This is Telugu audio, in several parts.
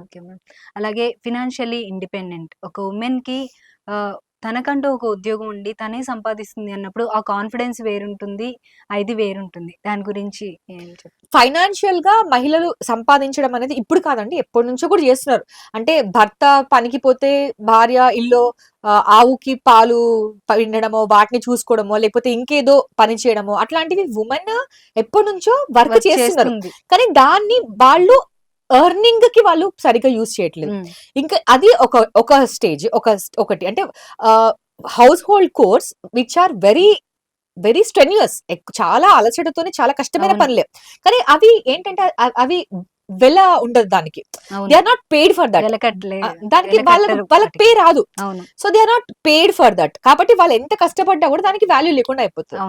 Okay ma'am. అలాగే ఫినాన్షియల్లీ ఇండిపెండెంట్ ఒక ఉమెన్‌కి తనకంటూ ఒక ఉద్యోగం ఉండి తనే సంపాదిస్తుంది అన్నప్పుడు ఆ కాన్ఫిడెన్స్ వేరుంటుంది. ఇది వేరుంటుంది. దాని గురించి? ఫైనాన్షియల్గా మహిళలు సంపాదించడం అనేది ఇప్పుడు కాదండి ఎప్పటి నుంచో కూడా చేస్తున్నారు. అంటే భర్త పనికి పోతే భార్య ఇల్లు ఆవుకి పాలు పిండడమో, వాటిని చూసుకోవడమో, లేకపోతే ఇంకేదో పని చేయడమో అట్లాంటివి వుమెన్ ఎప్పటినుంచో వర్క్ వర్క్ చేస్తున్నారు. చేస్తుంది. కానీ దాన్ని వాళ్ళు ఎర్నింగ్కి వాళ్ళు సరిగ్గా యూజ్ చేయట్లేదు. హ్మ్. ఇంకా అది ఒక ఒక స్టేజ్ ఒక ఒకటి అంటే household course which are very very strenuous చాలా అలసటతోని చాలా కష్టమైన. పనులే. కానీ అవి ఏంటంటే అవి వెల ఉండదు దానికి. They. Are not paid for that. దానికి వాళ్ళకి వెలకట్టరు వాళ్ళకి పే. రాదు. So they are not paid for that. కాబట్టి వాళ్ళు ఎంత కష్టపడ్డా కూడా దానికి వాల్యూ లేకుండా అయిపోతుంది.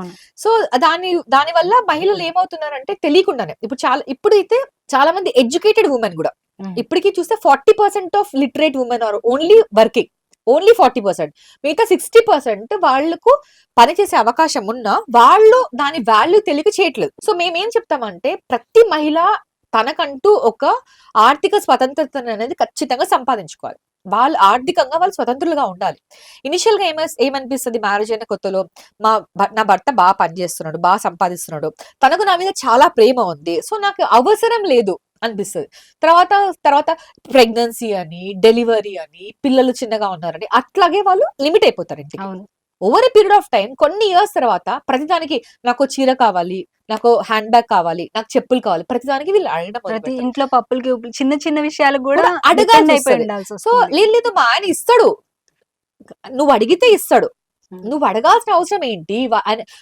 సో దాని దాని వల్ల మహిళలు ఏమవుతున్నారంటే తెలియకుండానే ఇప్పుడు చాలా ఇప్పుడైతే చాలా మంది ఎడ్యుకేటెడ్ ఉమెన్ కూడా. ఇప్పటికి చూస్తే forty percent of literate women are only working only forty percent మిగతా సిక్స్టీ పర్సెంట్ వాళ్ళకు పనిచేసే అవకాశం ఉన్నా వాళ్ళు దాని వాల్యూ తెలియక చేయట్లేదు సో మేము ఏం చెప్తామంటే ప్రతి మహిళ తనకంటూ ఒక ఆర్థిక స్వతంత్రత అనేది ఖచ్చితంగా సంపాదించుకోవాలి. వాళ్ళు ఆర్థికంగా వాళ్ళు స్వతంత్రులుగా ఉండాలి. ఇనిషియల్గా ఏమ ఏమనిపిస్తుంది? మ్యారేజ్ అయిన కొత్తలో మా నా భర్త బాగా పనిచేస్తున్నాడు బాగా సంపాదిస్తున్నాడు. తనకు నా మీద చాలా ప్రేమ ఉంది. సో నాకు అవసరం లేదు అనిపిస్తుంది. తర్వాత తర్వాత ప్రెగ్నెన్సీ అని డెలివరీ అని పిల్లలు చిన్నగా ఉన్నారని అట్లాగే వాళ్ళు లిమిట్ అయిపోతారు ఇంటికి. ఓవర్ పీరియడ్ ఆఫ్ టైం కొన్ని ఇయర్స్ తర్వాత ప్రతిదానికి నాకు చీర కావాలి నాకు హ్యాండ్ బ్యాగ్ కావాలి నాకు చెప్పులు కావాలి ప్రతిదానికి వీళ్ళు అడగడం ప్రతి. ఇంట్లో పప్పులకి చిన్న చిన్న విషయాలు కూడా. ఉండాల్సి సో. లేదు లేదు మా ఆయన ఇస్తాడు నువ్వు అడిగితే ఇస్తాడు. నువ్వు అడగాల్సిన అవసరం ఏంటి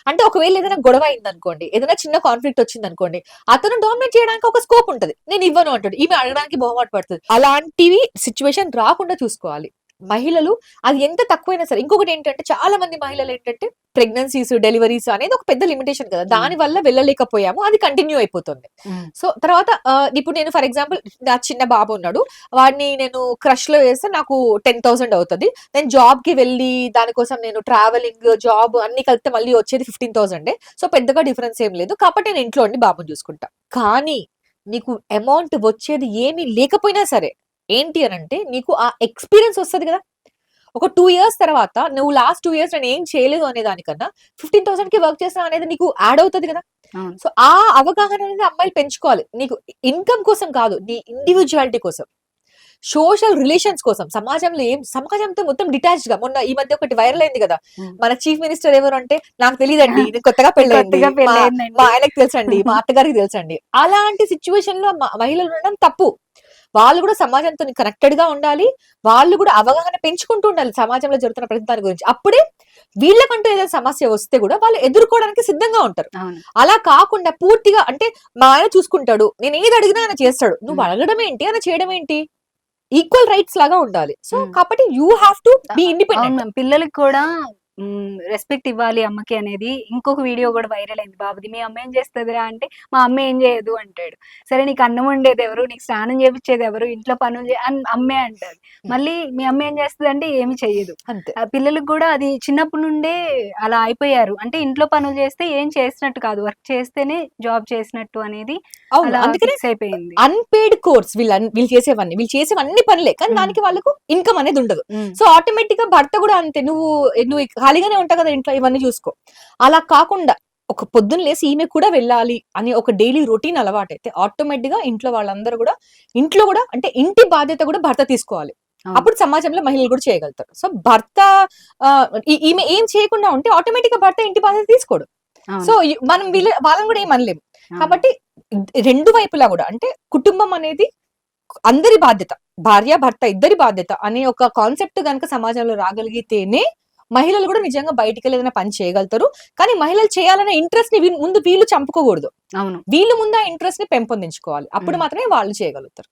అంటే ఒకవేళ ఏదైనా గొడవ అయింది అనుకోండి ఏదైనా చిన్న కాన్ఫ్లిక్ట్ వచ్చింది అనుకోండి అతను డామినేట్ చేయడానికి ఒక స్కోప్ ఉంటది నేను ఇవ్వను అంటాడు ఈమె అడగడానికి మొహమాట పడుతుంది అలాంటివి సిచ్యువేషన్ రాకుండా చూసుకోవాలి మహిళలు అది ఎంత తక్కువైనా సరే ఇంకొకటి ఏంటంటే చాలా మంది మహిళలు ఏంటంటే ప్రెగ్నెన్సీస్ డెలివరీస్ అనేది ఒక పెద్ద లిమిటేషన్ కదా. దాని వల్ల వెళ్ళలేకపోయాము. అది కంటిన్యూ అయిపోతుంది. సో తర్వాత ఆ, ఇప్పుడు నేను ఫర్ ఎగ్జాంపుల్ నా చిన్న బాబు ఉన్నాడు. వాడిని నేను క్రష్లో వేస్తే నాకు టెన్ థౌసండ్ అవుతుంది. నేను జాబ్కి వెళ్ళి దానికోసం నేను ట్రావెలింగ్ జాబ్ అన్ని కలిపితే మళ్ళీ వచ్చేది ఫిఫ్టీన్ థౌసండ్ సో పెద్దగా డిఫరెన్స్ ఏం లేదు. కాబట్టి నేను ఇంట్లో ఉండి బాబుని చూసుకుంటా. కానీ నీకు అమౌంట్ వచ్చేది ఏమీ లేకపోయినా సరే ఏంటి అని అంటే నీకు ఆ ఎక్స్పీరియన్స్ వస్తుంది కదా. ఒక టూ ఇయర్స్ తర్వాత నువ్వు లాస్ట్ టూ ఇయర్స్ నేను ఏం చేయలేదు అనే దానికన్నా ఫిఫ్టీన్ థౌసండ్కి వర్క్ చేసిన అనేది నీకు యాడ్ అవుతుంది కదా. సో ఆ అవగాహన అనేది అమ్మాయిలు పెంచుకోవాలి. నీకు ఇన్కమ్ కోసం కాదు నీ ఇండివిజువాలిటీ కోసం. సోషల్ రిలేషన్స్ కోసం. సమాజంలో ఏం సమాజంతో మొత్తం డిటాచ్డ్గా. మొన్న ఈ మధ్య ఒకటి వైరల్ అయింది కదా. మన చీఫ్ మినిస్టర్ ఎవరు అంటే నాకు తెలియదండి కొత్తగా కొత్తగా మా- ఆయనకు తెలుసండి మా అత్తగారికి తెలుసండి. అలాంటి సిచ్యువేషన్లో మహిళలు ఉండడం తప్పు. వాళ్ళు కూడా సమాజంతో కనెక్టెడ్గా ఉండాలి వాళ్ళు కూడా అవగాహన పెంచుకుంటూ ఉండాలి సమాజంలో జరుగుతున్న ప్రతి దాని గురించి అప్పుడే వీళ్ళకంటూ ఏదైనా సమస్య వస్తే కూడా వాళ్ళు ఎదుర్కోవడానికి సిద్ధంగా ఉంటారు. అలా కాకుండా పూర్తిగా అంటే మా ఆయన చూసుకుంటాడు నేను ఏది అడిగినా ఆయన చేస్తాడు నువ్వు. అడగడం ఏంటి ఆయన చేయడం ఏంటి ఈక్వల్ రైట్స్ లాగా ఉండాలి సో. కాబట్టి you have to be independent. పిల్లలకి కూడా రెస్పెక్ట్ ఇవ్వాలి అమ్మకి అనేది ఇంకొక వీడియో కూడా వైరల్ అయింది. బాబుది మీ అమ్మ ఏం చేస్తుందిరా? అంటే మా అమ్మ ఏం చేయదు అంటాడు. సరే నీకు అన్నం వండేది ఎవరు? నీకు స్నానం చేపించేది ఎవరు? ఇంట్లో పనులు అమ్మే అంటారు మళ్ళీ మీ అమ్మ ఏం చేస్తుంది అంటే ఏమి చెయ్యదు. అంతే. ఆ పిల్లలకు కూడా అది చిన్నప్పటి నుండే అలా అయిపోయారు. అంటే ఇంట్లో పనులు చేస్తే ఏం చేసినట్టు కాదు. వర్క్ చేస్తేనే జాబ్ చేసినట్టు అనేది అయిపోయింది. అన్పేడ్ కోర్స్ వీళ్ళు చేసేవన్నీ వీళ్ళు చేసేవన్నీ పనులే. కానీ. దానికి వాళ్ళకు ఇన్కమ్ అనేది ఉండదు. సో ఆటోమేటిక్గా భర్త కూడా అంతే. నువ్వు నువ్వు ఖాళీగానే ఉంటావు కదా ఇంట్లో ఇవన్నీ చూసుకో అలా కాకుండా ఒక పొద్దున్న లేసి ఈమె కూడా వెళ్ళాలి అని ఒక డైలీ రొటీన్ అలవాటు అయితే ఆటోమేటిక్గా ఇంట్లో వాళ్ళందరూ కూడా ఇంట్లో కూడా అంటే ఇంటి బాధ్యత కూడా భర్త తీసుకోవాలి. అప్పుడు సమాజంలో మహిళలు కూడా చేయగలుగుతారు సో భర్త ఈమె ఏం చేయకుండా ఉంటే ఆటోమేటిక్గా భర్త ఇంటి బాధ్యత తీసుకోడు. సో మనం వీళ్ళ వాళ్ళని కూడా ఏం అనలేము. కాబట్టి రెండు వైపులా కూడా అంటే కుటుంబం అనేది అందరి బాధ్యత భార్య భర్త ఇద్దరి బాధ్యత అనే ఒక కాన్సెప్ట్ కనుక సమాజంలో రాగలిగితేనే మహిళలు కూడా నిజంగా బయటికి ఏదైనా పని చేయగలుగుతారు. కానీ మహిళలు చేయాలనే ఇంట్రెస్ట్ని ముందు వీళ్ళు చంపుకోకూడదు అవును. వీళ్ళు ముందు ఆ ఇంట్రెస్ట్ని పెంపొందించుకోవాలి. అప్పుడు. మాత్రమే వాళ్ళు చేయగలుగుతారు.